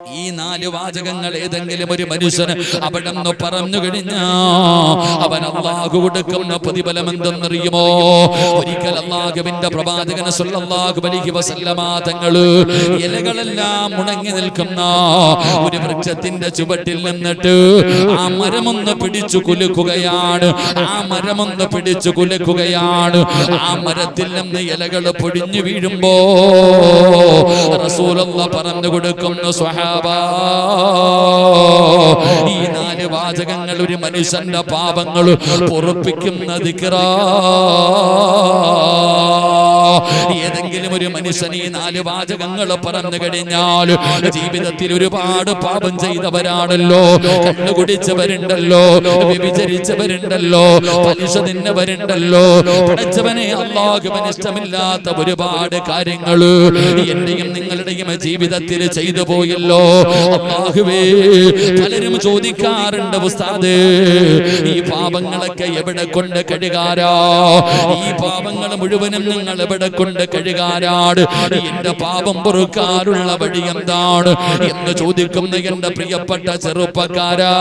ഈ നാല് വാചകങ്ങൾ ഏതെങ്കിലും ഒരു മനുഷ്യന് അവിടെ നിന്ന് പറഞ്ഞു കഴിഞ്ഞാ അവൻ അള്ളാഹു കൊടുക്കുന്ന പ്രതിഫലം എന്തെന്നറിയുമോ ഒരിക്കൽ അള്ളാഹുവിന്റെ പ്രവാചകന സല്ലല്ലാഹു അലൈഹി വസല്ലമ തങ്ങൾ ഇലകളെല്ലാം ഉണങ്ങി നിൽക്കുന്ന ഒരു വൃക്ഷത്തിന്റെ ചുവട്ടിൽ നിന്നിട്ട് ആ മരമൊന്ന് പിടിച്ചു കുലുക്കുകയാണ്. ആ മരമൊന്ന് പിടിച്ചു കുലുക്കുകയാണ്. ആ മരത്തിൽ നിന്ന് ഇലകൾ പൊടിഞ്ഞു വീഴുമ്പോ റസൂലുള്ള പറഞ്ഞു കൊടുക്കുന്നു സ്വഹാബ ഈ നാല് വാചകങ്ങൾ ഒരു മനുഷ്യന്റെ പാപങ്ങൾ പൊറുപ്പിക്കുന്ന ദിക്റാ. ഏതെങ്കിലും ഒരു മനുഷ്യൻ ഈ നാല് വാചകങ്ങൾ പറഞ്ഞു കഴിഞ്ഞാൽ ജീവിതത്തിൽ ഒരുപാട് പാപം ചെയ്തവരാണല്ലോ. കണ്ണു കുടിച്ചവരുണ്ടല്ലോ. വ്യഭിചരിച്ചവരുണ്ടല്ലോ. പലിശ തിന്നവരുണ്ടല്ലോ. പഠിച്ചവനെ അള്ളാഹുവന് ഇഷ്ടമില്ലാത്ത ഒരുപാട് കാര്യങ്ങൾ എന്റെയും നിങ്ങളുടെയും ജീവിതത്തിൽ ചെയ്തു പോയല്ലോ. അള്ളാഹുവേ പലരും ചോദിക്കാറുണ്ട് ഉസ്താദ് ഈ പാപങ്ങളൊക്കെ എവിടെ കൊണ്ട് കഴുകാരാ ഈ പാപങ്ങൾ മുഴുവനും നിങ്ങൾ എവിടെ കൊണ്ട് കഴുകാനാണ് എന്റെ പാപം പൊറുക്കാനുള്ള വഴി എന്താണ്? എന്ന് ചോദിക്കുന്ന എന്റെ പ്രിയപ്പെട്ട ചെറുപ്പക്കാരാ.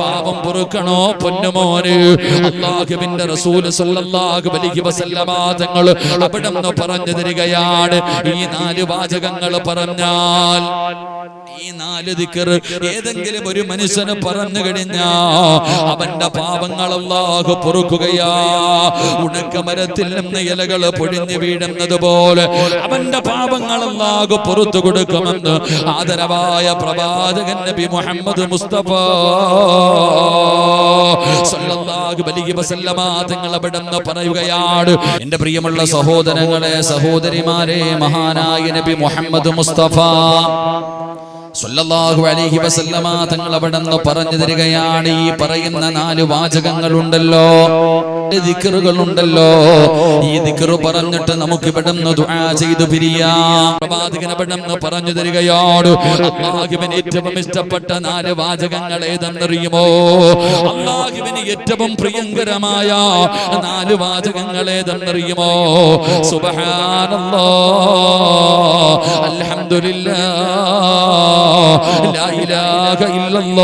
പാപം പൊറുക്കണോ പൊന്നുമോന്? അള്ളാഹുവിന്റെ റസൂൽ സല്ലല്ലാഹു അലൈഹി വസല്ലമ തങ്ങൾ അവിടെ നിന്ന് പറഞ്ഞു തരികയാണ്. ഈ നാല് വാചകങ്ങൾ പറഞ്ഞാൽ ഈ നാല് ദിക്കർ ഏതെങ്കിലും ഒരു മനുഷ്യന് പറഞ്ഞു കഴിഞ്ഞാ അവന്റെ പാപങ്ങൾ അല്ലാഹു പൊറുക്കുകയാ. ഉണക്കമരത്തിൽ നിന്ന് ഇലകൾ പൊഴിഞ്ഞു വീഴുന്നത് പോലെ അവന്റെ പാപങ്ങൾ അല്ലാഹു പുറത്തു കൊടുക്കുമെന്ന് ആദരവായ പ്രവാചകൻ നബി മുഹമ്മദ് മുസ്തഫ അവിടെ പറയുകയാണ് എന്റെ പ്രിയമുള്ള സഹോദരങ്ങളെ സഹോദരിമാരെ മഹാനായ നബി മുഹമ്മദ് മുസ്തഫ സല്ലല്ലാഹു അലൈഹി വസല്ലമ തങ്ങൾ അവിടെ നിന്ന് പറഞ്ഞു തരികയാണ് ഈ പറയുന്ന നാല് വാചകങ്ങളുണ്ടല്ലോ. ദിക്കറുകളുണ്ടല്ലോ. ഈ ദിക്കറ് പറഞ്ഞിട്ട് നമുക്ക് ഇവിടെ നിന്ന് ദുആ ചെയ്തു പിരിയാം. പ്രവാചകൻ അവിടെ പറഞ്ഞു തരികയോട് അള്ളാഹുവിന് ഏറ്റവും ഇഷ്ടപ്പെട്ട നാല് വാചകങ്ങൾ ഏതെന്നറിയുമോ? അള്ളാഹുവിന് ഏറ്റവും പ്രിയങ്കരമായ നാല് വാചകങ്ങൾ ഏതെന്നറിയുമോ? സുബ്ഹാനല്ലാഹ് അൽഹംദുലില്ലാഹ് ലാ ഇലാഹ അല്ലാഹു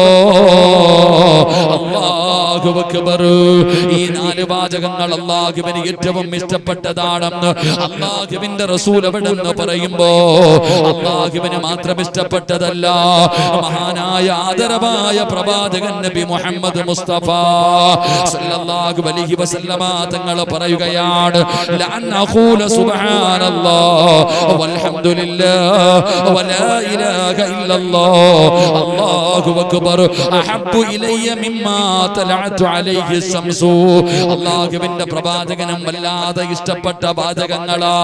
അക്ബർ ഈ നാല് വാചകങ്ങൾ അള്ളാഹുവിന് ഏറ്റവും ഇഷ്ടപ്പെട്ടതാണെന്ന് അള്ളാഹുവിന്റെ റസൂൽ എവിടെന്ന് പറയുമ്പോ അള്ളാഹുവിന് മാത്രം ഇഷ്ടപ്പെട്ടതല്ല മഹാനായ ആദരവായ പ്രവാചകൻ നബി മുഹമ്മദ് മുസ്തഫ സല്ലല്ലാഹു അലൈഹി വസല്ലമ തങ്ങൾ പറയുകയാണ് ലഅൻ അഖൂല സുബ്ഹാനല്ലാഹ് വൽഹംദുലില്ലാഹ് വലാ ഇലാഹ ഇല്ലല്ലാഹ്. അല്ലാഹു അക്ബർ അഹബ്ബു ഇലയ്യ മിമ്മാ ശംസു അള്ളാഹുവിന്റെ പ്രവാചകനും വല്ലാതെ ഇഷ്ടപ്പെട്ട വാചകങ്ങളാ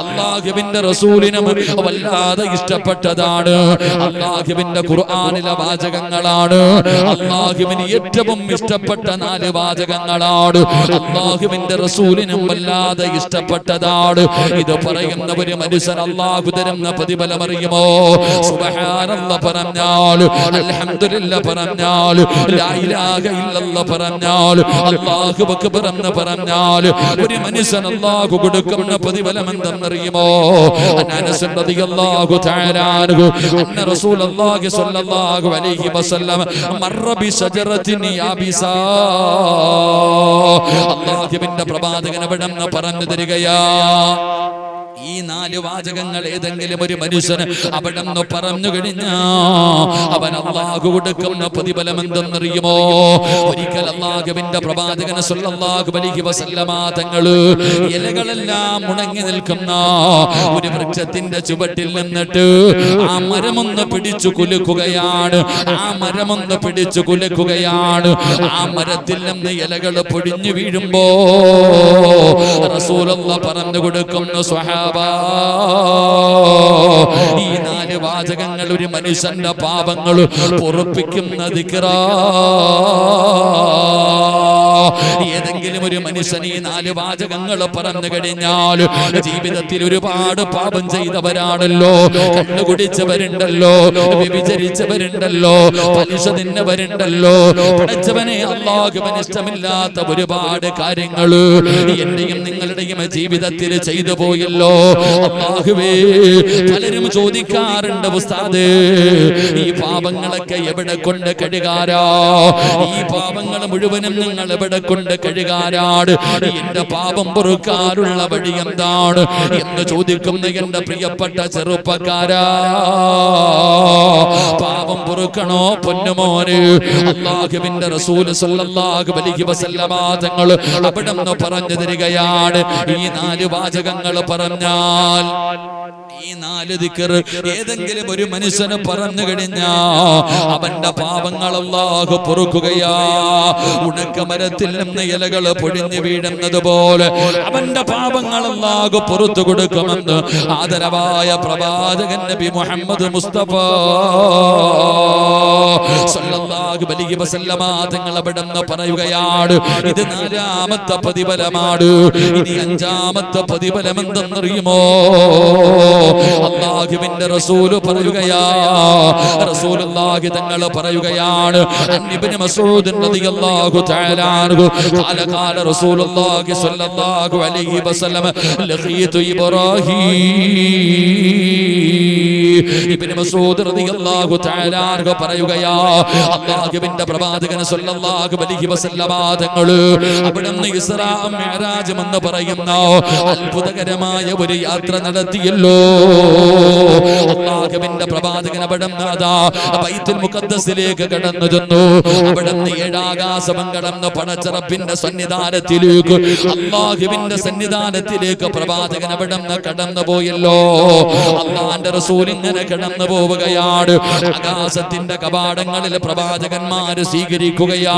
അള്ളാഹുവിന്റെ റസൂലിനും വല്ലാതെ ഇഷ്ടപ്പെട്ടതാണ്. അള്ളാഹുവിന്റെ ഖുർആനിലെ വാചകങ്ങളാണ് അള്ളാഹുവിന് ഏറ്റവും ഇഷ്ടപ്പെട്ട നാല് വാചകങ്ങളാണ് അള്ളാഹുവിന്റെ റസൂലിനും വല്ലാതെ ഇഷ്ടപ്പെട്ടതാണ്. ഇത് പറയുന്ന ഒരു മനുഷ്യൻ അള്ളാഹു തരുന്ന പ്രതിഫലം അറിയുമോ? സുബ്ഹാനല്ലാഹ് പറഞ്ഞാൽ അൽഹംദുലില്ലാ പറഞ്ഞാൽ ലാ ഇലാഹ ഇല്ലല്ലാഹ് പറഞ്ഞാൽ അക്ബർ എന്ന് പറഞ്ഞാൽ ഒരു മനുഷ്യൻ റളിയല്ലാഹു തആല റസൂലുള്ളാഹി സ്വല്ലല്ലാഹു അലൈഹി വസല്ലം പ്രവാചകൻ പറഞ്ഞു തരികയാ? ഈ നാല് വാചകങ്ങൾ ഏതെങ്കിലും ഒരു മനുഷ്യന് അവിടെ നിന്ന് പറഞ്ഞു കഴിഞ്ഞാ അവൻ അള്ളാഹു കൊടുക്കുന്ന പ്രതിഫലം എന്തെന്നറിയുമോ? ഒരിക്കൽ അള്ളാഹുവിന്റെ പ്രവാചകന സല്ലല്ലാഹു അലൈഹി വസല്ലമ തങ്ങൾ ഇലകളെല്ലാം ഉണങ്ങി നിൽക്കുന്ന ഒരു വൃക്ഷത്തിന്റെ ചുവട്ടിൽ നിന്നിട്ട് ആ മരമൊന്ന് പിടിച്ചു കുലുക്കുകയാണ്. ആ മരമൊന്ന് പിടിച്ചു കുലുക്കുകയാണ്. ആ മരത്തിൽ നിന്ന് ഇലകൾ പൊടിഞ്ഞു വീഴുമ്പോ റസൂലുള്ള പറഞ്ഞു കൊടുക്കുന്ന സ്വഹാബ ഈ നാല് വാചകങ്ങൾ ഒരു മനുഷ്യന്റെ പാപങ്ങൾ പൊറുപ്പിക്കുന്ന ഏതെങ്കിലും ഒരു മനുഷ്യൻ ഈ നാല് വാചകങ്ങൾ പറഞ്ഞു കഴിഞ്ഞാൽ ജീവിതത്തിൽ ഒരുപാട് പാപം ചെയ്തവരാണല്ലോ. കണ്ണുകുടിച്ചവരുണ്ടല്ലോ വ്യഭിചരിച്ചവരുണ്ടല്ലോ. പലിശ തിന്നവരുണ്ടല്ലോ. പഠിച്ചവനെ അള്ളാഹുവിന് ഇഷ്ടമില്ലാത്ത ഒരുപാട് കാര്യങ്ങൾ എന്റെയും നിങ്ങളുടെയും ജീവിതത്തിൽ ചെയ്തു പോയല്ലോ. പലരും ചോദിക്കാറുണ്ട് ഉസ്താദ് ഈ പാപങ്ങളൊക്കെ എവിടെ കൊണ്ട് കഴുകാരാ ഈ പാപങ്ങൾ മുഴുവനും നിങ്ങൾ എവിടെ കൊണ്ട് കഴുകാരാണ് എന്റെ പാപം പൊറുക്കാറുള്ള വഴി എന്താണ്? എന്ന് ചോദിക്കുന്ന എന്റെ പ്രിയപ്പെട്ട ചെറുപ്പക്കാരാ പാപം പൊറുക്കണോ പൊന്നുമോന്? അള്ളാഹുവിന്റെ റസൂൽ സല്ലല്ലാഹു അലൈഹി വസല്ലമ തങ്ങൾ അവിടെ നിന്ന് പറഞ്ഞു തരികയാണ്. ഈ നാല് വാചകങ്ങൾ പറഞ്ഞാൽ ഈ നാല് ദിക്കർ ഏതെങ്കിലും ഒരു മനുഷ്യന് പറഞ്ഞു കഴിഞ്ഞാ അവന്റെ പാപങ്ങൾ അള്ളാഹു പൊറുക്കുകയാ. ഉണക്കമരത്തിൽ നിന്ന് ഇലകൾ പൊഴിഞ്ഞു വീഴുന്നത് പോലെ അവന്റെ പാപങ്ങൾ അള്ളാഹു പുറത്തു കൊടുക്കുമെന്ന് ആദരവായ പ്രവാചകൻ നബി മുഹമ്മദ് മുസ്തഫ സല്ലല്ലാഹു അലൈഹി വസല്ലമ തങ്ങൾ അവിടെ നിന്ന് പറയുകയാണ് ഇത് നാലാമത്തെ പ്രതിഫലമാണ്. ഇനി അഞ്ചാമത്തെ പ്രതിഫലം എന്തെന്നറിയുമോ അള്ളാഹുവിന്റെ റസൂൽ പറയുകയാ. റസൂലുള്ളാഹി തങ്ങൾ പറയുകയാണ്. റളിയല്ലാഹു ഇബ്നു റളിയല്ലാഹു പ്രവാചകൻ സ്വല്ലല്ലാഹു അലൈഹി വസല്ലം എന്ന് പറയുന്ന അത്ഭുതകരമായ ഒരു യാത്ര നടത്തിയല്ലോ. അള്ളാഹുവിന്റെ പ്രവാചകൻ അവിടെ അതാ ബൈത്തുൽ മുഖദ്ദസിലേക്ക് കടന്നു ചെന്നു. അവിടെ ഏഴാകാശമം കടന്ന് പണച്ചറപ്പിന്റെ സന്നിധാനത്തിലേക്ക് അള്ളാഹുവിന്റെ സന്നിധാനത്തിലേക്ക് പ്രവാചകൻ അവിടെ കടന്നു പോയല്ലോ. അള്ളാന്റെ റസൂൽ ഇങ്ങനെ കടന്നു പോവുകയാണ്. ആകാശത്തിന്റെ കവാടങ്ങളിൽ പ്രവാചകന്മാര് സ്വീകരിക്കുകയാ.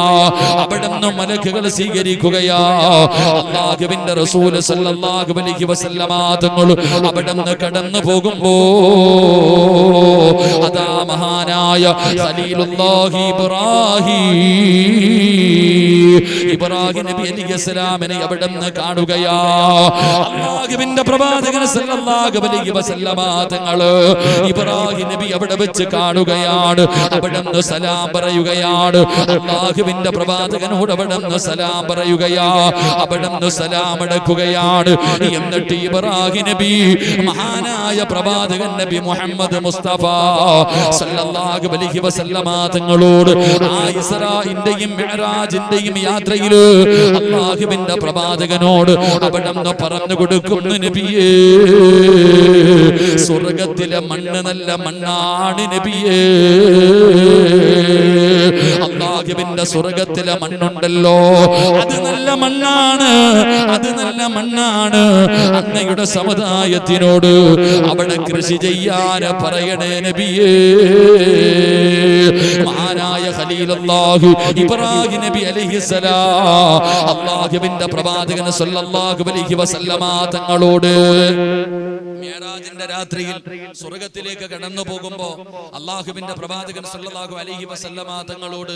അവിടെ നിന്ന് മലക്കുകൾ സ്വീകരിക്കുകയാ. അള്ളാഹുവിന്റെ റസൂൽ സല്ലല്ലാഹു അലൈഹി വസല്ലമ തങ്ങൾ അവിടെ കടന്നു പോകുമ്പോ അതാ മഹാനായ സലീലുല്ലാഹി ഇബ്രാഹിം. ഇബ്രാഹിം നബി അലൈഹിസ്സലാമിനെ അവിടെ നിന്ന് കാണുകയാ. അള്ളാഹുവിന്റെ പ്രവാചകൻ സല്ലല്ലാഹു അലൈഹി വസല്ലമ തങ്ങൾ ഇബ്രാഹിം നബി അവിടെ വെച്ച് കാണുകയാണ്. അവിടെ നിന്ന് സലാം പറയുകയാണ്. അള്ളാഹുവിന്റെ പ്രവാചകനോട് അവിടെ നിന്ന് സലാം പറയുകയാ. അവിടെ നിന്ന് സലാം അടക്കുകയാണ് എന്നിട്ട് ഇബ്രാഹിം നബി മഹാനായ പ്രവാചകൻ നബി മുഹമ്മദ് മുസ്തഫ സല്ലല്ലാഹു അലൈഹി വസല്ലമ തങ്ങളോട് ആ ഇസ്രായിന്റെയും മിഅ്റാജിന്റെയും യാത്രയിൽ അല്ലാഹുവിന്റെ പ്രവാചകനോട് അവിടെ നിന്ന് പറഞ്ഞു കൊടുക്കുന്നു നബിയേ. സ്വർഗത്തിലെ മണ്ണ് നല്ല മണ്ണാണ് നബിയേ. അള്ളാഹുവിന്റെ സ്വർഗത്തിലെ മണ്ണുണ്ടല്ലോ. അത് നല്ല മണ്ണാണ്. അത് നല്ല മണ്ണാണ്. അങ്ങയുടെ സമുദായത്തിനോട് അവിടെ കൃഷി ചെയ്യാൻ പറയണേ നബിയേ. മഹാനായ ഖലീലല്ലാഹു ഇബ്രാഹിം നബി അലൈഹിസ്സലാം അള്ളാഹുവിന്റെ പ്രവാചകൻ സല്ലല്ലാഹു അലൈഹി വസല്ലമ തങ്ങളോട് രാത്രിയിൽ സ്വർഗത്തിലേക്ക് കടന്നു പോകുമ്പോ അള്ളാഹുവിന്റെ പ്രവാചകൻ സല്ലല്ലാഹു അലൈഹി വസല്ലമ തങ്ങളോട്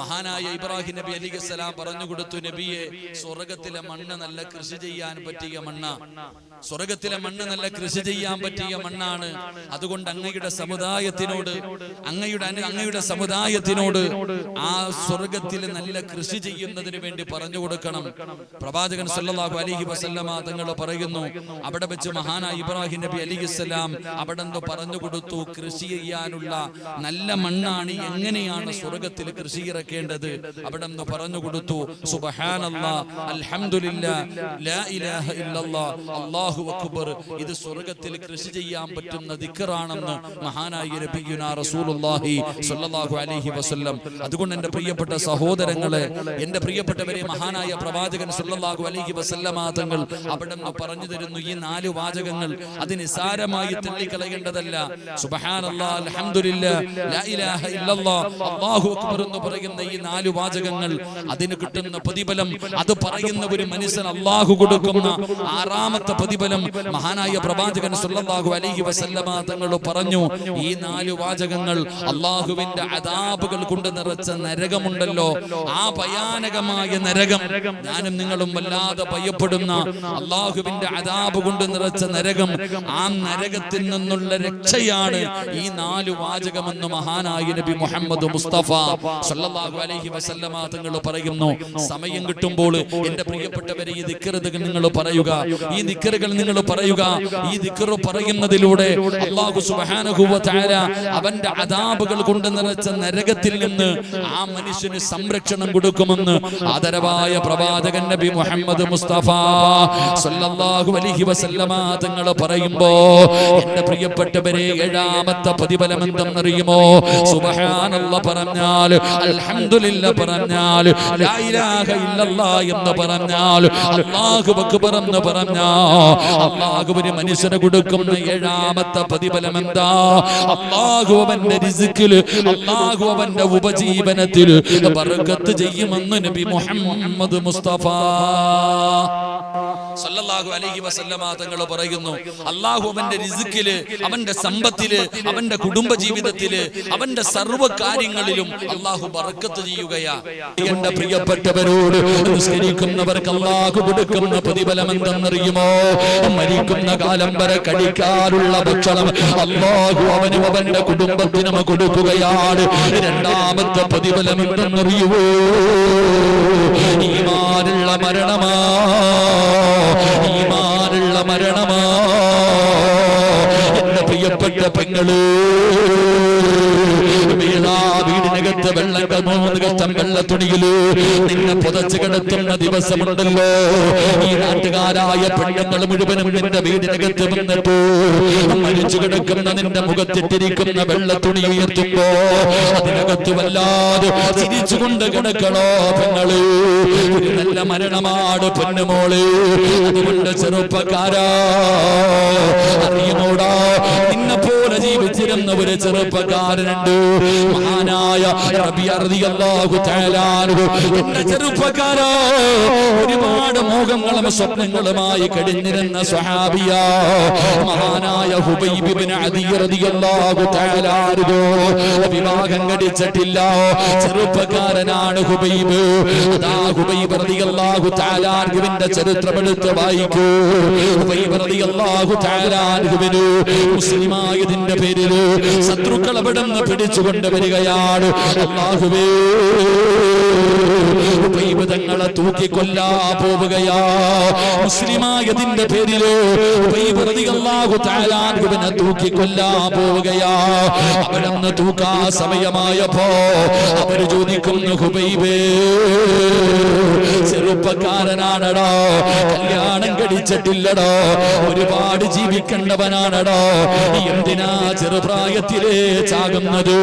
മഹാനായ ഇബ്രാഹിം നബി അലിഖിസ്സലാം പറഞ്ഞു കൊടുത്തു നബിയെ സ്വർഗത്തിലെ മണ്ണ് നല്ല കൃഷി ചെയ്യാൻ പറ്റിയ മണ്ണ. സ്വർഗത്തിലെ മണ്ണ് നല്ല കൃഷി ചെയ്യാൻ പറ്റിയ മണ്ണാണ്. അതുകൊണ്ട് അങ്ങയുടെ സമുദായത്തിനോട് അങ്ങയുടെ അങ്ങയുടെ സമുദായത്തിനോട് ആ സ്വർഗത്തിൽ നല്ല കൃഷി ചെയ്യുന്നതിന് വേണ്ടി പറഞ്ഞു കൊടുക്കണം. പ്രവാചകൻ സല്ലാഹു അലിഹി വസല്ലമ തങ്ങൾ പറയുന്നു അവിടെ വെച്ച് മഹാനായ ഇബ്രാഹിം നബി അലിഹിസ്സലാം അവിടെ എന്തോ പറഞ്ഞു കൊടുത്തു കൃഷി ചെയ്യാനുള്ള നല്ല മണ്ണാണ് എങ്ങനെയാണ് സ്വർഗത്തിൽ കൃഷി ഇറക്കേണ്ടത്? അവിടെ നിന്ന് പറഞ്ഞു കൊടുത്തു അള്ളാഹു അക്ബർ ഇത് സ്വർഗത്തിൽ കൃഷി ചെയ്യാൻ പറ്റുന്ന ദിക്കറാണെന്ന് മഹാനായ നബിയുനാ റസൂലുള്ളാഹി സ്വല്ലല്ലാഹു അലൈഹി വസല്ലം. അതുകൊണ്ട് എന്റെ പ്രിയപ്പെട്ട സഹോദരങ്ങളെ എന്റെ പ്രിയപ്പെട്ടവരെ മഹാനായ പ്രവാചകൻ സുല്ലാഹു അലഹി വസല്ലമ തങ്ങൾ അവിടെ നിന്ന് പറഞ്ഞു തരുന്നു ഈ നാല് വാചകങ്ങൾ. അത് സാരമായി തള്ളിക്കളയേണ്ടതല്ല. അല്ലാഹു അക്ബർ എന്ന് പറയുന്ന ഈ നാല് വാചകങ്ങൾ അതിന് കിട്ടുന്ന പ്രതിഫലം അത് പറയുന്ന ഒരു മനുഷ്യൻ അള്ളാഹു കൊടുക്കുന്ന ആറാമത്തെ പ്രതിഫലം മഹാനായ പ്രവാചകൻ സല്ലല്ലാഹു അലൈഹി വസല്ലമ തങ്ങൾ പറഞ്ഞു. ഈ നാല് വാചകങ്ങൾ അള്ളാഹുവിന്റെ അതാപുകൾ കൊണ്ട് നിറച്ച നരകമുണ്ടല്ലോ. ആ ഭയാനകമായ നരകമായ നരകം. ഞാനും നിങ്ങളും വല്ലാതെ ഭയപ്പെടുന്ന അള്ളാഹുവിന്റെ അതാബ് കൊണ്ട് നിറച്ച നരകം. ആ നരകത്തിൽ നിന്നുള്ള രക്ഷയാണ് ഈ നാല് വാചകമെന്ന് മഹാനായ നബി മുഹമ്മദ് മുസ്തഫ സല്ലല്ലാഹു അലൈഹി വസല്ലമ തങ്ങൾ പറയുന്നു. സമയം കിട്ടുമ്പോൾ എന്റെ പ്രിയപ്പെട്ടവരെ ഈ ദിക്കറുകൾ നിങ്ങൾ പറയുക. ഈ ദിക്കറുകൾ നിങ്ങൾ പറയുക. ഈ ദിക്കറ് പറയുന്നതിലൂടെ അള്ളാഹു സുബ്ഹാനഹു വ തആല അവന്റെ അതാബുകൾ കൊണ്ട് നിറച്ച നരകത്തിൽ നിന്ന് ആ മനുഷ്യന് സംരക്ഷണം കൊടുക്കുമെന്ന് ആദരവായ പ്രവാചകൻ നബി മുഹമ്മദ് മുസ്തഫ സല്ലല്ലാഹു അലൈഹി വസല്ലമ തങ്ങൾ പറയുമ്പോൾ എന്റെ പ്രിയപ്പെട്ടവരെ ഏഴാമത്തെ പ്രതിഫലം എന്തെന്നറിയുമോ സുബ്ഹാനല്ലാഹ് പറഞ്ഞാൽ അൽഹംദുലില്ല പറഞ്ഞാൽ ലാ ഇലാഹ ഇല്ലല്ലാ എന്ന് പറഞ്ഞാൽ അല്ലാഹു അക്ബർ എന്ന് പറഞ്ഞാൽ അല്ലാഹുവിന് മനുഷ്യന് കൊടുക്കുന്ന ഏഴാമത്തെ പ്രതിഫലം എന്താ അല്ലാഹു അവന്റെ റിസ്ക്കിൽ അല്ലാഹു അവന്റെ ഉപജീവനത്തിൽ ബർക്കത്ത് ചെയ്യുമെന്ന് നബി മുഹമ്മദ് മുസ്തഫ സല്ലല്ലാഹു അലൈഹി വസല്ലമ തങ്ങൾ പറയുന്നു അല്ലാഹു അവന്റെ റിസ്ക്കിൽ അവന്റെ സമ്പത്തിൽ അവന്റെ കുടുംബ ജീവിതത്തിൽ അവന്റെ സർവ കാര്യങ്ങളിലും അല്ലാഹു ബർക്കത്ത് ചെയ്യുകയാ. എന്റെ പ്രിയപ്പെട്ടവരോട് നിസ്കരിക്കുന്നവർക്ക് അല്ലാഹു കൊടുക്കുന്ന പ്രതിഫലം എന്തെന്നറിയുമോ? മരിക്കുന്ന കാലം വരെ കഴിക്കാനുള്ള ഭക്ഷണം അല്ലാഹു അവനും അവന്റെ കുടുംബത്തിനും കൊടുക്കുകയാണ്. രണ്ടാമത്തെ പ്രതിഫലം എന്തെന്നറിയുവോ ഈമാനുള്ള മരണമാ. ഈമാനുള്ള മരണമാ. പ്രിയപ്പെട്ട പെങ്ങൾ. വീടിനകത്ത് വെള്ളം മൂന്ന് കഷ്ടം വെള്ള തുണിയിൽ നിന്നെ പുതച്ചു കിടത്തുന്ന ദിവസമുണ്ടല്ലോ. ഈ നാട്ടുകാരായ പെണ്ണുങ്ങൾ മുഴുവനും നിന്റെ വീടിനകത്ത് വന്നപ്പോ മരിച്ചു കിടക്കുന്ന നിന്റെ മുഖത്തിട്ടിരിക്കുന്ന വെള്ള തുണി ഉയർത്തുമ്പോ അതിനകത്ത് വല്ലാതെ ചിരിച്ചുകൊണ്ട് കിടക്കണോ പെങ്ങൾ? നല്ല മരണമാണ് പെണ്ണുമോൾ അതുകൊണ്ട് ചെറുപ്പക്കാരാ അറിയുമോടാ നിന്നെ പോലെ ജീവിച്ചിരുന്ന ഒരു ചെറുപ്പക്കാരനുണ്ട്. മഹാനായ ഒരുപാട് മോഹങ്ങളും സ്വപ്നങ്ങളുമായി കഴിഞ്ഞിരുന്ന സ്വഹാബിയ. മഹാനായ. വിവാഹം കഴിച്ചിട്ടില്ല. ചെറുപ്പക്കാരനാണ് ഹുബൈബ്. ഹുബൈബ് റളിയല്ലാഹു തആല അൻഹുവിന്റെ ചരിത്രം എടുത്ത് വായിക്കൂ. ഹുബൈബ് അൻഹുവിന് മുസ്ലിമായതിന്റെ പേരിൽ ശത്രുക്കൾ അവിടെ നിന്ന് പിടിച്ചുകൊണ്ട് വരികയാണ്. അള്ളാഹുവേ ഹുബൈബ് തങ്ങളെ തൂക്കിക്കൊല്ലാ പോവുകയാ. മുസ്ലിമായതിന്റെ പേരിൽ തആല അൻഹുവിനെ തൂക്കിക്കൊല്ലാ പോവുകയാ. അവിടെ നിന്ന് തൂക്കാ സമയമായപ്പോ അവർ ചോദിക്കുന്നു ഹുബൈബേ ചെറുപ്പക്കാരനാണടോ കല്യാണം കഴിച്ചിട്ടില്ലടോ ഒരുപാട് ജീവിക്കേണ്ടവനാണടോ എന്തിനാ ചെറുപ്രായത്തിലേ ചാകുന്നത്.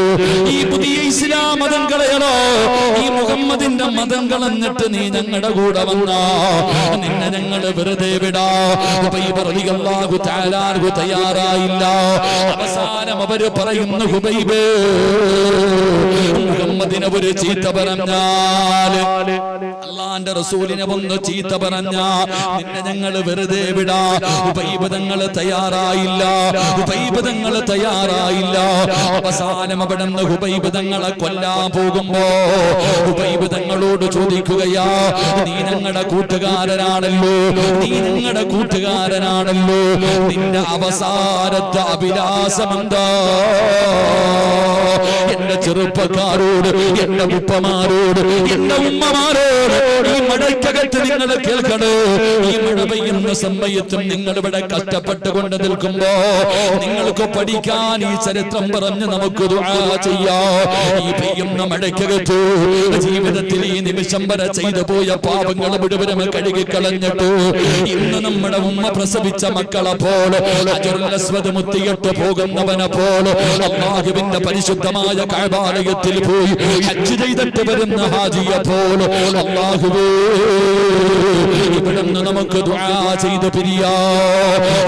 ഈ പുതിയ ഇസ്ലാം മതം കളയണോ? ഈ മുഹമ്മദിന്റെ മതം കളഞ്ഞിട്ട് നീ ഞങ്ങളുടെ കൂടെ വന്നാ? നിന്നെ ഞങ്ങൾ വെറുതെ വിടാ. ഹുബൈബ് തയ്യാറായില്ല. അവസാനം അവർ പറയുന്നു ഹുബൈബേ മുഹമ്മദിനെ ഒരു ചീത്ത പറഞ്ഞാൽ അള്ളാന്റെ റസൂലിനെ വന്ന് ചീത്ത പറഞ്ഞ നിന്നെ ഞങ്ങൾ വെറുതെ വിടാ. ഉപൈപദങ്ങൾ തയ്യാറായില്ല. ഉപൈപദങ്ങൾ തയ്യാറായില്ല. അവസാനം അവിടെ നിന്ന് ഉപൈപദങ്ങളെ കൊല്ലാൻ പോകുമ്പോ ഉപൈപദങ്ങളോട് ചോദിക്കുകയാ നീ ഞങ്ങളുടെ കൂട്ടുകാരനാണല്ലോ. നീ ഞങ്ങളുടെ കൂട്ടുകാരനാണല്ലോ. നിന്റെ അവസാനത്തെ അഭിലാസമെന്താ എന്റെ ചെറുപ്പക്കാരോട് എന്റെ ഉപ്പമാരോട് എന്റെ ഉമ്മമാരോട് ഈ മഴയ്ക്കകത്ത് നിങ്ങൾ കേൾക്കണോ. ഈ മഴ പെയ്യുന്ന സമയത്തും നിങ്ങൾ ഇവിടെ കഷ്ടപ്പെട്ടുകൊണ്ട് നിൽക്കുമ്പോ നിങ്ങൾക്ക് പഠിക്കാൻ ഈ ചരിത്രം പറഞ്ഞ് നമുക്ക് ചെയ്യാം. ഈ പെയ്യുന്ന മഴയ്ക്കകത്ത് ജീവിതത്തിൽ ഈ നിമിഷം വരെ ചെയ്തു പോയ പാപങ്ങൾ മുഴുവനും കഴുകി കളഞ്ഞിട്ട് ഇന്ന് നമ്മുടെ ഉമ്മ പ്രസവിച്ച മക്കളെ പോലെ അജറുൽ അസ്വദ് മുത്തിയിട്ട് പോകുന്നവനെ പോലെ അള്ളാഹുവിന്റെ പരിശുദ്ധമായ കാഴ്വാലയത്തിൽ പോയി ഹജ്ജ് ചെയ്തിട്ട് വരുന്ന ഹാജിയെ പോലെ അള്ളാഹുവേ ഇവിടുന്ന് നമുക്ക് ചെയ്ത് പിരിയാ.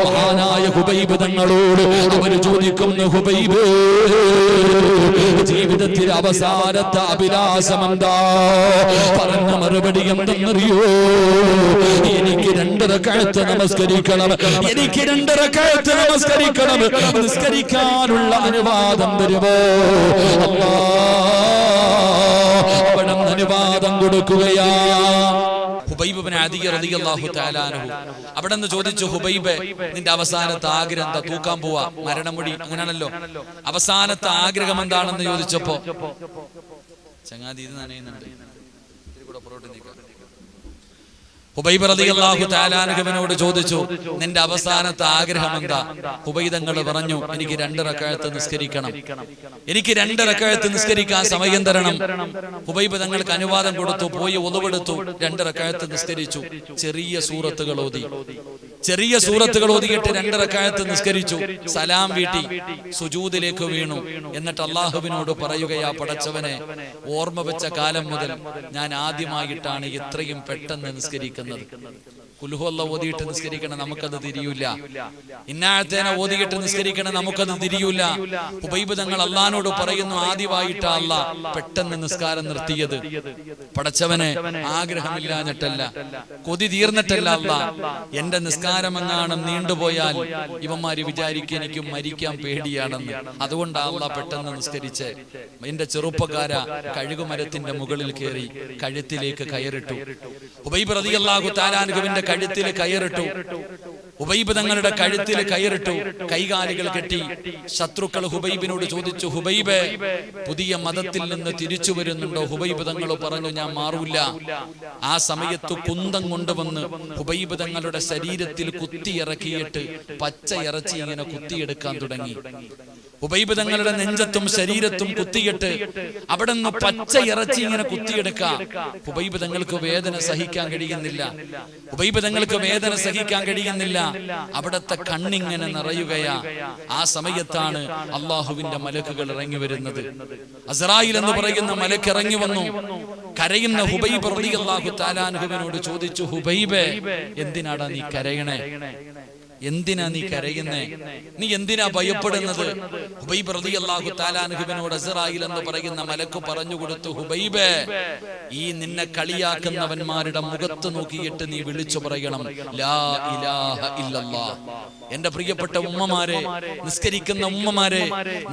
മഹാനായ ഹുബൈബ് തങ്ങളോട് അവർ ചോദിക്കുന്നു ഹുബൈബ് ജീവിതത്തിൽ അവസാനത്തെ അഭിലാഷം എന്താ? പറഞ്ഞ മറുപടി എന്തെന്നറിയോ? എനിക്ക് രണ്ടര കഴുത്ത് നമസ്കരിക്കണം. എനിക്ക് രണ്ടര കഴുത്ത് നമസ്കരിക്കണം. നിസ്കരിക്കാനുള്ള അനുവാദം തരുമോ? അവിടെ അനുവാദം കൊടുക്കുകയാ. ഹുബൈബിന് അവിടെ നിന്ന് ചോദിച്ചു ഹുബൈബ് നിന്റെ അവസാനത്തെ ആഗ്രഹം എന്താ? തൂക്കാൻ പോവാ? മരണമൊഴി? അങ്ങനെയാണല്ലോ. അവസാനത്തെ ആഗ്രഹം എന്താണെന്ന് ചോദിച്ചപ്പോ ചങ്ങാതി ഇത് നനയുന്നുണ്ട്. പുറകോട്ട്. ഹുബൈബ് റളിയല്ലാഹു ചോദിച്ചു നിന്റെ അവസാനത്തെ ആഗ്രഹം എന്താ? ഹുബൈദങ്ങൾ പറഞ്ഞു എനിക്ക് രണ്ട് റക്കാഴത്ത് നിസ്കരിക്കണം. എനിക്ക് രണ്ട് റക്കാഴത്ത് നിസ്കരിക്കാൻ സമയം തരണം. ഹുബൈബ് തങ്ങൾക്ക് അനുവാദം കൊടുത്തു പോയി ഒതുവെടുത്തു രണ്ട് റക്കാഴത്ത് നിസ്കരിച്ചു. ചെറിയ സൂറത്തുകൾ ഓതി. ചെറിയ സൂറത്തുകൾ ഓതിയിട്ട് രണ്ട് റക്കായത്ത് നിസ്കരിച്ചു. സലാം വീട്ടി സുജൂദിലേക്ക് വീണു. എന്നിട്ട് അള്ളാഹുവിനോട് പറയുകയാ പടച്ചവനെ ഓർമ്മ വെച്ച കാലം മുതൽ ഞാൻ ആദ്യമായിട്ടാണ് ഇത്രയും പെട്ടെന്ന് നിസ്കരിക്കുന്നത് വിളിക്കുന്നത് കുലുഹല്ല ഓതിയിട്ട് നിസ്കരിക്കണം നമുക്കത് തിരിയൂല. ഇന്നാഴത്തേന ഓതിയിട്ട് നിസ്കരിക്കണം നമുക്കത് തിരിയൂല. ഉബൈബ് തങ്ങൾ അള്ളഹാനോട് പറയുന്നു ആദ്യമായിട്ടാ അല്ല പെട്ടെന്ന് നിസ്കാരം നിർത്തിയത്. പടച്ചവന് ആഗ്രഹമില്ലാഞ്ഞിട്ടല്ല. കൊതി തീർന്നിട്ടല്ല അല്ല എന്റെ നിസ്കാരം എങ്ങാനും നീണ്ടുപോയാൽ ഇവന്മാര് വിചാരിക്കും എനിക്ക് മരിക്കാൻ പേടിയാണെന്ന്. അതുകൊണ്ടാ അല്ല പെട്ടെന്ന് നിസ്കരിച്ച്. എന്റെ ചെറുപ്പക്കാര കഴുകുമരത്തിന്റെ മുകളിൽ കയറി കഴുത്തിലേക്ക് കയറിട്ടു. ഉബൈബ് റളിയല്ലാഹു താലാനുഹുവിന്റെ കഴുത്തിൽ കയറിട്ടു. ഹുബൈബ് തങ്ങളുടെ കഴുത്തിൽ കയറിട്ടു. കൈകാലുകൾ കെട്ടി. ശത്രുക്കൾ ഹുബൈബിനോട് ചോദിച്ചു ഹുബൈബ് പുതിയ മതത്തിൽ നിന്ന് തിരിച്ചു വരുന്നുണ്ടോ? ഹുബൈബ് തങ്ങൾ പറഞ്ഞു ഞാൻ മാറൂല. ആ സമയത്ത് കുന്തം കൊണ്ടുവന്ന് ഹുബൈബ് തങ്ങളുടെ ശരീരത്തിൽ കുത്തിയിറക്കിയിട്ട് പച്ച ഇറച്ചി ഇങ്ങനെ കുത്തിയെടുക്കാൻ തുടങ്ങി. ഉബൈബ് തങ്ങളുടെ നെഞ്ചത്തും ശരീരത്തും കുത്തിയിട്ട് അവിടെ നിന്ന് പച്ച ഇറച്ചി ഇങ്ങനെ കുത്തിയെടുക്കാം ഉബൈബ് തങ്ങൾക്ക് വേദന സഹിക്കാൻ കഴിയുന്നില്ല. ഉബൈബ് തങ്ങൾക്ക് വേദന സഹിക്കാൻ കഴിയുന്നില്ല. അവിടത്തെ കണ്ണിങ്ങനെ നിറയുകയാ. ആ സമയത്താണ് അള്ളാഹുവിന്റെ മലക്കുകൾ ഇറങ്ങി വരുന്നത്. അസറായിൽ എന്ന് പറയുന്ന മലക്ക് ഇറങ്ങി വന്നു. കരയുന്ന ഹുബൈബ് റളിയല്ലാഹു താലാൻഹുവിനോട് ചോദിച്ചു ഹുബൈബേ എന്തിനാടാ നീ കരയണേ? എന്തിനാ നീ കരയുന്നേ? നീ എന്തിനാ ഭയപ്പെടുന്നത്? ഹുബൈബ് റളിയല്ലാഹു താലാൻഹുവിനോട് അസറായിൽ എന്ന് പറയുന്ന മലക്ക് പറഞ്ഞു കൊടുത്തു ഹുബൈബേ ഈ നിന്നെ കളിയാക്കുന്നവന്മാരുടെ മുഖത്ത് നോക്കിയിട്ട് നീ വിളിച്ചു പറയണം. ലാ ഇലാഹ ഇല്ലല്ലാഹ് എന്റെ പ്രിയപ്പെട്ട ഉമ്മമാരെ നിസ്കരിക്കുന്ന ഉമ്മമാരെ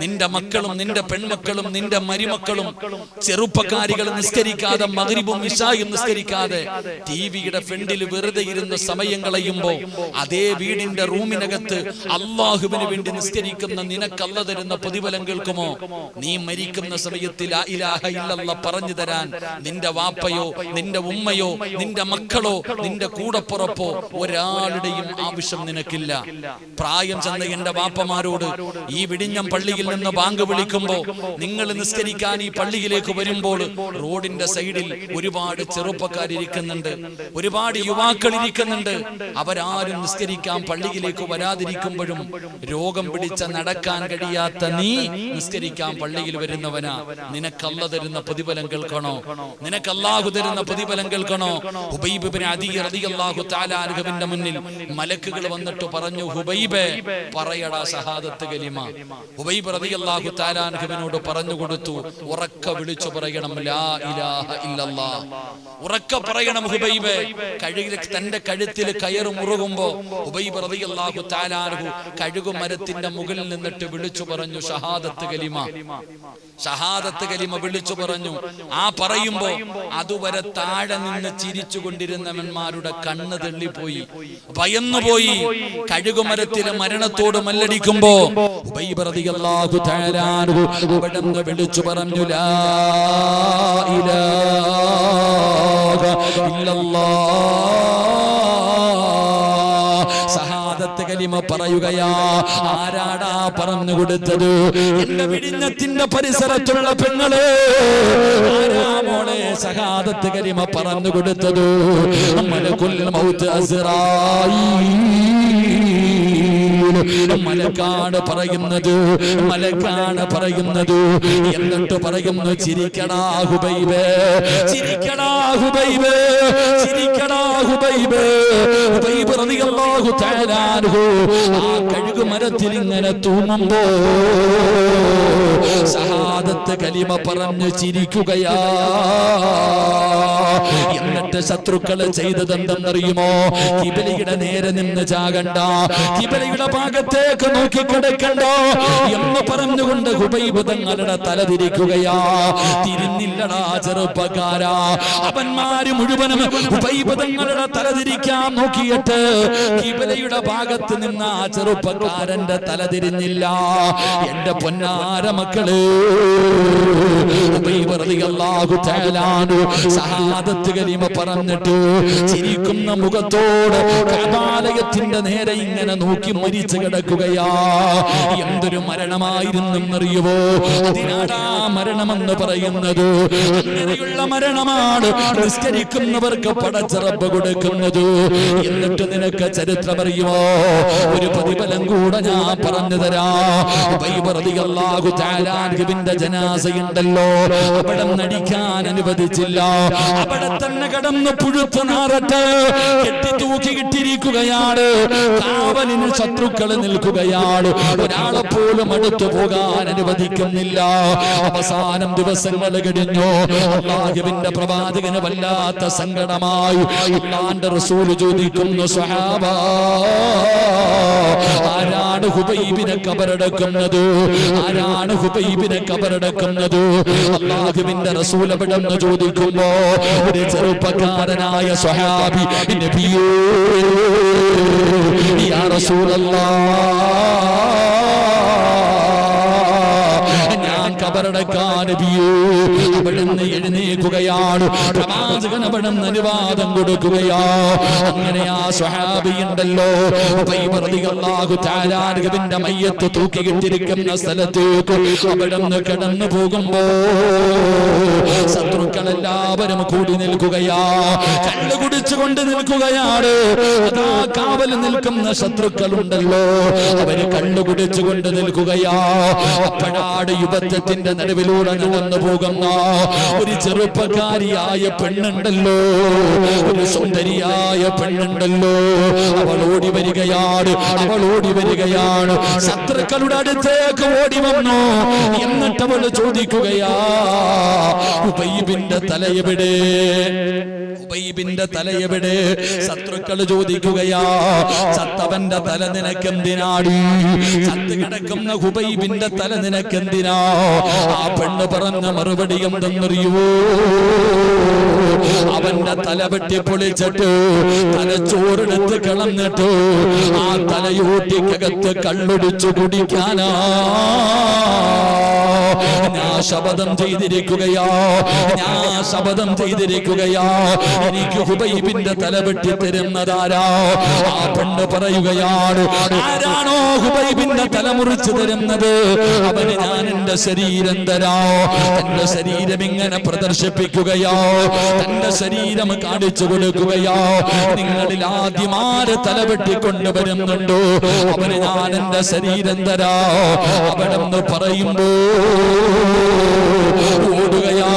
നിന്റെ മക്കളും നിന്റെ പെൺമക്കളും നിന്റെ മരുമക്കളും ചെറുപ്പക്കാരികൾ നിസ്കരിക്കാതെ മകരിബും ഇഷായും നിസ്കരിക്കാതെ ടിവിയുടെ ഫ്രണ്ടിൽ വെറുതെ ഇരുന്ന് സമയം കളയുമ്പോ അതേ വീടിന്റെ റൂമിനകത്ത് അള്ളാഹുവിന് വേണ്ടി നിസ്കരിക്കുന്ന നിനക്കല്ല തരുന്ന പ്രതിഫലം കേൾക്കുമോ? നീ മരിക്കുന്ന സമയത്തിൽ പറഞ്ഞു തരാൻ. നിന്റെ വാപ്പയോ നിന്റെ ഉമ്മയോ നിന്റെ മക്കളോ നിന്റെ കൂടപ്പുറപ്പോ ഒരാളുടെയും ആവശ്യം നിനക്കില്ല. പ്രായം ചെന്ന എന്റെ വാപ്പമാരോട് ഈ വിടിഞ്ഞം പള്ളിയിൽ നിന്ന് ബാങ്ക് വിളിക്കുമ്പോ നിങ്ങൾ നിസ്കരിക്കാൻ ഈ പള്ളിയിലേക്ക് വരുമ്പോൾ റോഡിന്റെ സൈഡിൽ ഒരുപാട് ചെറുപ്പക്കാർ ഇരിക്കുന്നുണ്ട് ഒരുപാട് യുവാക്കൾ ഇരിക്കുന്നുണ്ട്. അവരാരും നിസ്കരിക്കാൻ പള്ളിയിലേക്ക് വരാതിരിക്കുമ്പോഴും രോഗം പിടിച്ച നടക്കാൻ കഴിയാത്ത നീ നിസ്കരിക്കാൻ പള്ളിയിൽ വരുന്നവനാ. നിനക്കല്ല തരുന്ന പ്രതിഫലം കേൾക്കണോ? നിനക്കല്ലാഹു തരുന്ന പ്രതിഫലം കേൾക്കണോ? അൻഹുവിന്റെ മുന്നിൽ മലക്കുകൾ വന്നിട്ട് പറഞ്ഞു ഹുബൈബേ പറയടാ സഹാദത്ത് കലിമ. ഹുബൈബ് റളിയല്ലാഹു തആല അൻഹുവിനോട് പറഞ്ഞു കൊടുത്തു ഉറക്ക വിളിച്ചു പറയണം ലാ ഇലാഹ ഇല്ലല്ലാ. ഉറക്ക പറയണം ഹുബൈബേ. കഴുകിൽ തന്റെ കഴുത്തിൽ കയറ് മുറുകുമ്പോ ഹുബൈബ് റളിയല്ലാഹു താലാർഹു കഴുകുമരത്തിന്റെ മുകളിൽ നിന്നിട്ട് വിളിച്ചു പറഞ്ഞു ഷഹാദത്ത് കലിമ. ഷഹാദത്ത് കലിമ വിളിച്ചു പറഞ്ഞു. ആ പറയുമ്പോ അതുവരെ താഴെ നിന്ന് ചിരിച്ചു കൊണ്ടിരുന്നവന്മാരുടെ കണ്ണ് തള്ളിപ്പോയി ഭയന്നുപോയി കഴുകുമരത്തിലെ മരണത്തോട് മല്ലടിക്കുമ്പോ അവിടുന്ന് വിളിച്ചു പറഞ്ഞു ലാ ഇലാഹ ഇല്ലല്ലാഹ് കലിമ പറയുകയാ ആരാടാ പറഞ്ഞു കൊടുത്തത് എന്റെ വിടിഞ്ഞത്തിന്റെ പരിസരത്തുള്ള പെങ്ങളെ. ആരാ മോളെ സഹാദത്ത് കലിമ പറഞ്ഞു കൊടുത്തത് മലകുൽ മൗത്ത് അസ്റായീൽ മലക്കാണ് പറയുന്നത് മലക്കാണ് പറയുന്നത്. എന്നിട്ട് പറയുന്നു ചിരിക്കടാ ഹുബൈബേ ചിരിക്കടാ ഹുബൈബേ ചിരിക്കടാ ഹുബൈബേ. ഹുബൈബ് റളിയല്ലാഹു തആല അൻഹു ആ കഴുകു മരത്തിൽ ഇങ്ങനെ തൂങ്ങുമ്പോ സഹാദത്ത് കലിമ പറഞ്ഞു ചിരിക്കുകയാ. എന്നിട്ട് ശത്രുക്കൾ ചെയ്തതെന്തെന്നറിയുമോ? കിബലിയുടെ നേരെ നിന്ന് ചാകണ്ട. കിബലിയുടെ ഭാഗത്തേക്ക് നോക്കി കിടക്കണ്ട എന്ന് പറഞ്ഞുകൊണ്ട് ഹുബൈബ് തങ്ങളുടെ തല തിരിക്കുകയാ. തിരിഞ്ഞില്ലടാ ചെറുപ്പക്കാരാ. അവന്മാര് മുഴുവനും ഹുബൈബ് തങ്ങളുടെ തല തിരിക്കാൻ നോക്കിയിട്ട് കിബലയുടെ ഭാഗത്ത് നിന്ന് ആ ചെറുപ്പക്കാരന്റെ തല തിരിഞ്ഞില്ല. എന്റെ പൊന്നാര മക്കൾ അൻഹു ഷഹാദത്ത് കലിമ പറഞ്ഞിട്ട് ചിരിക്കുന്ന മുഖത്തോട് കബാലയത്തിന്റെ നേരെ ഇങ്ങനെ നോക്കി മരിച്ചു കിടക്കുകയാ. എന്തൊരു മരണമായിരുന്നെന്നറിയുവോ? അതിനാടാ മരണമെന്ന് പറയുന്നത്. അങ്ങനെയുള്ള മരണമാണ് നിസ്കരിക്കുന്നവർക്ക് പടച്ചിറപ്പ് കൊടുക്കുന്നത്. എന്നിട്ട് നിനക്ക് ചരിത്രം അറിയുമോ ഒരു പ്രതിഫലം കൂടെ ഞാൻ പറഞ്ഞു തരാ. ജനാസയുണ്ടല്ലോ. അവിടെ നടിക്കാൻ അനുവദിച്ചില്ല. അവിടെ തന്നെ കടന്ന് പുഴുത്ത് നാറട്ടെ. കെട്ടി തൂക്കി കാവലിന് ശത്രുക്കൾ നിൽക്കുകയാണ്. ഒരാളെ പോലും അടുത്തു പോകാൻ അനുവദിക്കുന്നില്ല. അവസാനം ദിവസങ്ങൾ കഴിഞ്ഞു. അള്ളാഹുവിന്റെ പ്രവാചകന് വല്ലാത്ത സങ്കടമായി. അള്ളാന്റെ റസൂൽ ചോദിക്കുന്നു സ്വഹാബ ആരാണ് ഹുബൈബിനെ കബറടക്കുന്നത്? ആരാണ് ഹുബൈബിനെ കബറടക്കുന്നത്? അള്ളാഹുവിന്റെ റസൂൽ നിന്ന് ചോദിക്കുമ്പോ ഒരു ചെറുപ്പക്കാരനായ സ്വഹാബി നബിയോ യാ റസൂലല്ലാഹ് അവിടുന്ന് എഴുന്നേൽക്കുകയാണ്. പ്രവാചകൻ അവിടുന്ന് അനുവാദം കൊടുക്കുകയാ. അങ്ങനെ ആ സ്വഹാബിയുണ്ടല്ലോ ാഹുവിന്റെ മയ്യത്ത് തൂക്കിയിട്ടിരിക്കുന്ന സ്ഥലത്തേക്ക് അവിടുന്ന് കിടന്നു പോകുമ്പോ ശത്രുക്കളെല്ലാവരും കൂടി നിൽക്കുകയാ. കണ്ണു കുടിച്ചുകൊണ്ട് നിൽക്കുകയാണ്. അതാ കാവൽ നിൽക്കുന്ന ശത്രുക്കളുണ്ടല്ലോ. അവർ കണ്ണു കുടിച്ചുകൊണ്ട് നിൽക്കുകയാ. അപ്പോഴാട് യുദ്ധത്തിന്റെ നടുവിലൂടെ വന്നു പോകുന്ന ഒരു ചെറുപ്പക്കാരിയായ പെണ്ണുണ്ടല്ലോ. ഒരു സുന്ദരിയായ പെണ്ണുണ്ടല്ലോ. അവൾ ഓടി വരികയാണ് അവൾ ഓടി വരികയാണ്. ശത്രുക്കളുടെ അടുത്തേക്ക് ഓടി വന്നു. എന്നിട്ട് അവൾ ചോദിക്കുകയാ ഉബൈബിന്റെ തല എവിടെ ഉബൈബിന്റെ തല എവിടെ ശത്രുക്കൾ ചോദിക്കുകയാ ചത്തവന്റെ തല നിനക്കെന്തിനാടി? ചത്ത് കിടക്കുന്ന ഹുബൈബിന്റെ തല നിനക്കെന്തിനാ? ആ പെണ്ണ് പറഞ്ഞ മറുപടി എന്തെന്നറിയുവോ? അവന്റെ തല വെട്ടി പൊളിച്ചിട്ട് തലച്ചോറെടുത്ത് കളഞ്ഞിട്ട് ആ തലയൂട്ടിക്കകത്ത് കള്ളൊടിച്ചു കുടിക്കാനാ. ഞാൻ ശപഥം ചെയ്തിരിക്കുകയാ. ഞാൻ ശപഥം ചെയ്തിരിക്കുകയാ. എനിക്ക് ഹുബൈബിന്റെ തല വെട്ടി തരുന്നതാരാ ആ പെണ്ണ് പറയുകയാണ് ആരാണോ ഹുബൈബിന്റെ തല മുറിച്ചു തരുന്നത്? അവന് ഞാൻ എന്റെ ശരീരം തരാ. തന്റെ ശരീരം ഇങ്ങനെ പ്രദർശിപ്പിക്കുകയോ. തന്റെ ശരീരം കാണിച്ചു കൊടുക്കുകയോ. നിങ്ങളിൽ ആദ്യമാര് തല വെട്ടിക്കൊണ്ടുവരുന്നുണ്ടോ അവന് ഞാൻ എന്റെ ശരീരം തരാ. അവനെന്ന് പറയുമ്പോ ഓടുകയാ.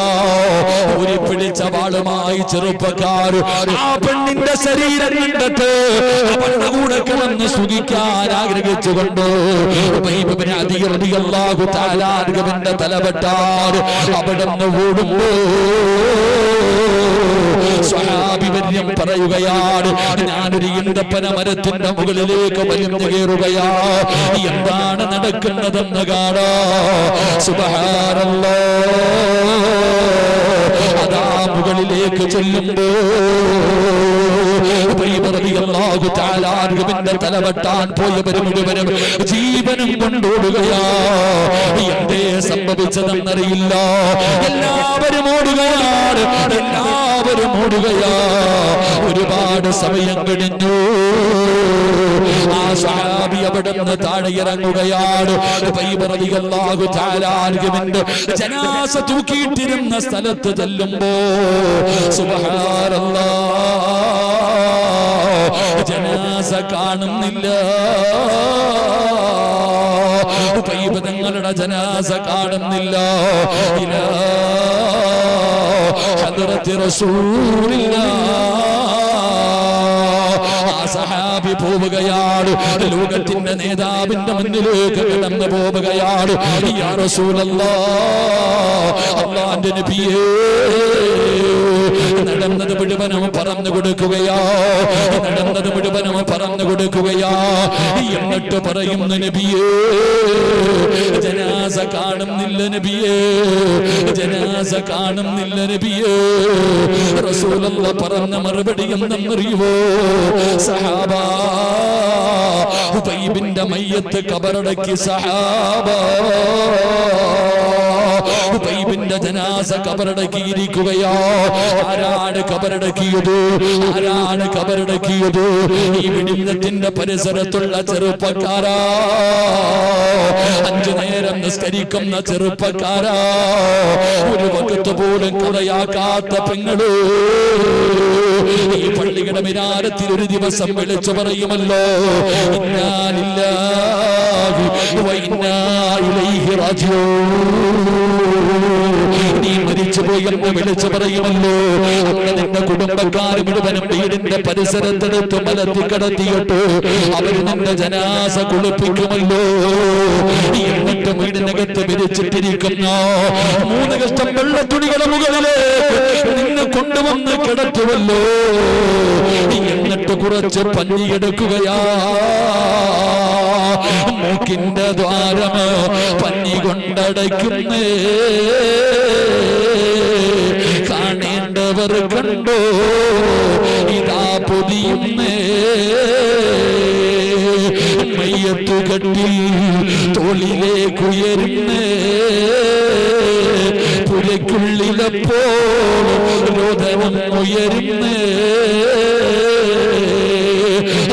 ഒരു പിടിച്ച വാളുമായി ചെറുപ്പക്കാർ ആ പെണ്ണിന്റെ ശരീരം കണ്ടിട്ട് അവളുടെ കൂടെ കിടന്ന് സുഖിക്കാൻ ആഗ്രഹിച്ചുകൊണ്ട് അധികൃതികളാകു താലാർഗവന്റെ തലവെട്ടാർ അവിടെ നിന്ന് ഓടുമ്പോ സ്വഹാഭിവര്യം പറയുകയാണ്. ഞാനൊരു ഈന്തപ്പന മരത്തിന്റെ മുകളിലേക്ക് വലിഞ്ഞു കയറുകയാ. എന്താണ് നടക്കുന്നതെന്ന് കാണാ. സുബഹാനല്ലോ. അതാ മുകളിലേക്ക് ചെല്ലുമ്പോ തലവെട്ടാൻ പോയവരും മുഴുവനും ജീവനും കൊണ്ടോടുകയാ. എന്തേ സംഭവിച്ചതെന്നറിയില്ല. എല്ലാവരും ഓടുകയാണ്. എല്ലാവരും ഓടുകയാ. ഒരുപാട് സമയം കഴിഞ്ഞു. ആ സഹാബി അവിടെ നിന്ന് താഴെ ഇറങ്ങുകയാണ് ജനാസ തൂക്കിയിട്ടിരുന്ന സ്ഥലത്ത് ചെല്ലുമ്പോ സുബഹാരല്ല ജനാസ കാണുന്നില്ല. തങ്ങളുടെ ജനാസ കാണുന്നില്ല. ഇല്ല ഹദ്റത്തി റസൂലില്ലാ. ആ പോവുകയാണ്. ലോകത്തിന്റെ നേതാവിന്റെ മുന്നിലേക്ക് കടന്നു പോവുകയാണ്. അള്ളാന്റെ നടന്നത് മുഴുവനും പറഞ്ഞു കൊടുക്കുകയാ. നടന്നത് മുഴുവനും പറഞ്ഞു കൊടുക്കുകയാ. എന്നിട്ട് പറയുന്ന നബിയേ ജനാസ കാണുന്നില്ല നബിയേ. ജനാസ കാണുന്നില്ല നബിയേ. റസൂലുള്ള പറഞ്ഞ മറുപടി എന്തെന്നറിയുവോ? സഹാബാ ഹുബൈബിന്റെ മയ്യത്ത് കബറടക്കി സഹാബാ. ഹുബൈബിന്റെ ജനാസ കബറടക്കിയിരിക്കുകയോ ആരാണ് കബറടക്കിയത് ആരാണ് കബറടക്കിയത് ഈ വിടിഞ്ഞത്തിന്റെ പരിസരത്തുള്ള ചെറുപ്പക്കാരാ. അഞ്ചു നേരം നിസ്കരിക്കുന്ന ചെറുപ്പക്കാരാ. ഒരു വക്കത്ത് പോലും കുറയാക്കാത്ത പെങ്ങൾ. ഈ പള്ളിയുടെ മിനാരത്തിൽ ഒരു ദിവസം വിളിച്ചു പറയുമല്ലോ. ഇന്നാലില്ലാഹി വ ഇന്നാ ഇലൈഹി റാജിഊൻ. നീ മരിച്ചു പോയെന്ന് വിളിച്ചു പറയുമല്ലോ നിന്റെ കുടുംബക്കാർ മുഴുവനും വീടിന്റെ പരിസരത്തെടുത്ത് മലത്തി കടത്തിയിട്ട് അവർ നിന്റെ ജനാസ കുളിപ്പിക്കുമല്ലോ. എന്നിട്ട് വീടിനകത്ത് വിരിച്ചിട്ടിരിക്കുന്ന മൂന്ന് കഷ്ടം വെള്ള തുണികളുടെ മുകളിലേക്ക് നിന്ന് കൊണ്ടുവന്ന് കിടത്തുമല്ലോ എന്നിട്ട് കുറച്ച് പഞ്ഞിയെടുക്കുകയാ. മൂക്കിന്റെ ദ്വാരം പഞ്ഞി കൊണ്ടടയ്ക്കുന്നേ? കാണേണ്ടവർ കണ്ടോ? ഇതാ പൊതിയുന്നേ. മയ്യത്തു കെട്ടി തോളിലേക്കുയരുന്നേ പുരയ്ക്കുള്ളിലപ്പോ രോദനം ഉയരുന്നേ.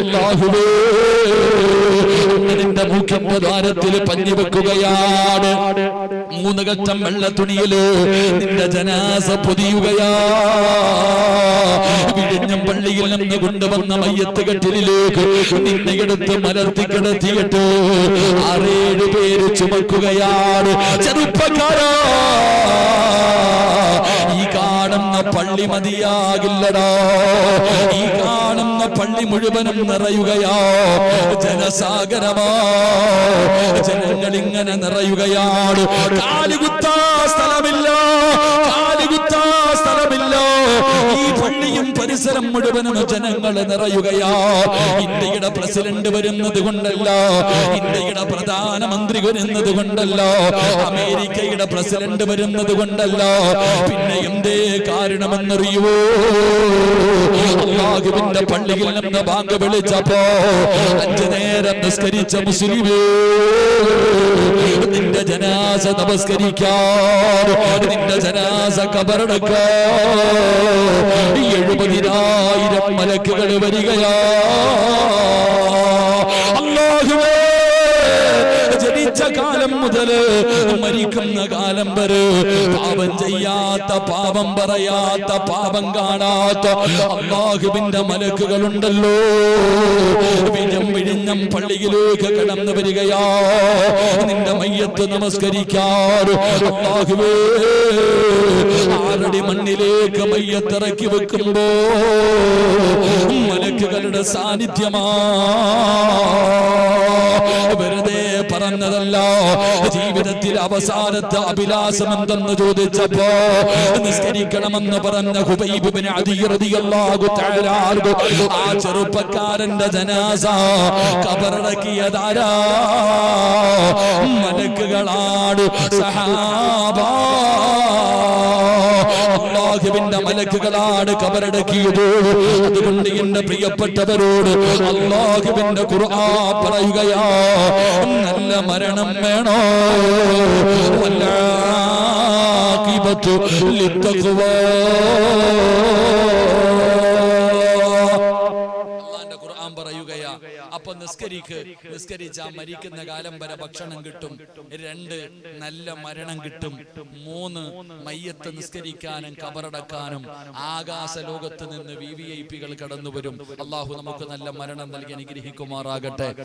അല്ലാഹുവേ നിന്റെ മൂക്കിന്റെ ദ്വാരത്തിൽ പഞ്ഞി വെക്കുകയാണ്. മൂന്ന് കച്ചം വെള്ള തുണിയിൽ നിന്റെ ജനാസ പൊതിയുകയാ. വിഴിഞ്ഞം പള്ളിയിൽ നിന്ന് കൊണ്ടുവന്ന മയ്യത്ത് കെട്ടിലേക്ക് നിന്നെ എടുത്ത് മലർത്തി കിടത്തിയിട്ട് ആറേഴ് പേര് ചുമക്കുകയാണ്. ചെറുപ്പക്കാരാ കാണുന്ന പള്ളി മതിയാകില്ലടാ. ഈ കാണുന്ന പള്ളി മുഴുവനും നിറയുകയാ. ജനസാഗരമാ. ജനങ്ങൾ ഇങ്ങനെ നിറയുകയാണ്. കാലുകുത്താ സ്ഥലമില്ല. ഈ പള്ളിയും പരിസരം മുഴുവനും ജനങ്ങൾ നിറയുകയാ. ഇന്ത്യയുടെ പ്രസിഡന്റ് വരുന്നത് കൊണ്ടല്ല. ഇന്ത്യയുടെ പ്രധാനമന്ത്രി വരുന്നത് കൊണ്ടല്ല. അമേരിക്കയുടെ പ്രസിഡന്റ് വരുന്നത് കൊണ്ടല്ല. പിന്നെ എന്തേ കാരണമെന്നറിയുവോ? അള്ളാഹുവിന്റെ പള്ളിയിൽ നിന്ന് ബാങ്ക് വിളിച്ചപ്പോ അഞ്ചു നേരം നിസ്കരിച്ച മുസ്ലിമേ നിന്റെ ജനാസ നമസ്കരിക്കാൻ നിന്റെ ജനാസ കബറടക്കാൻ. എഴുപതിനായിരം മലക്കുകൾ വരികയാ. അള്ളാഹുവേ ജനിച്ച കാലം മുതൽ മരിക്കുന്ന കാലം വരെ പാപം ചെയ്യാത്ത പാപം പറയാത്ത പാപം കാണാത്ത അള്ളാഹുവിന്റെ മലക്കുകളുണ്ടല്ലോ. വിഴം വിഴിഞ്ഞം പള്ളിയിലേക്ക് കടന്നു വരികയാ. നിന്റെ മയ്യത്ത് നമസ്കരിക്കാറ്. അള്ളാഹുവേ ആരടി മണ്ണിലേക്ക് മയ്യത്തിറക്കി വെക്കുമ്പോ മലക്കുകളുടെ സാന്നിധ്യമാ. വെറുതെ പറഞ്ഞതല്ല. ജീവിതത്തിൽ അവസാനത്തെ അഭിലാഷം എന്തെന്ന് ചോദിച്ചപ്പോ നിസ്കരിക്കണമെന്ന് പറഞ്ഞ ഹുബൈബിന് തയ്യാറാകു ആ ചെറുപ്പക്കാരന്റെ ജനാസ കബറടക്കിയതാരാ? മലക്കുകളാണ് സഹാബാ. അള്ളാഹുവിന്റെ മലക്കുകളാണ് കബറടക്കിയത്. അതുകൊണ്ട് എന്റെ പ്രിയപ്പെട്ടവരോട് അള്ളാഹുവിന്റെ ഖുർആ പറയുകയാ നല്ല മരണം വേണോ? വല്ലാഖിബത്തു ലിത്തഖ്വാ. നിസ്കരിക്ക് നിസ്കരിച്ച മരിക്കുന്ന കാലം വരെ ഭക്ഷണം കിട്ടും. രണ്ട് നല്ല മരണം കിട്ടും. മൂന്ന് മയ്യത്ത് നിസ്കരിക്കാനും കബറടക്കാനും ആകാശ ലോകത്ത് നിന്ന് വി വി ഐ പികൾ കടന്നു വരും അള്ളാഹു നമുക്ക് നല്ല മരണം നൽകി അനുഗ്രഹിക്കുമാറാകട്ടെ.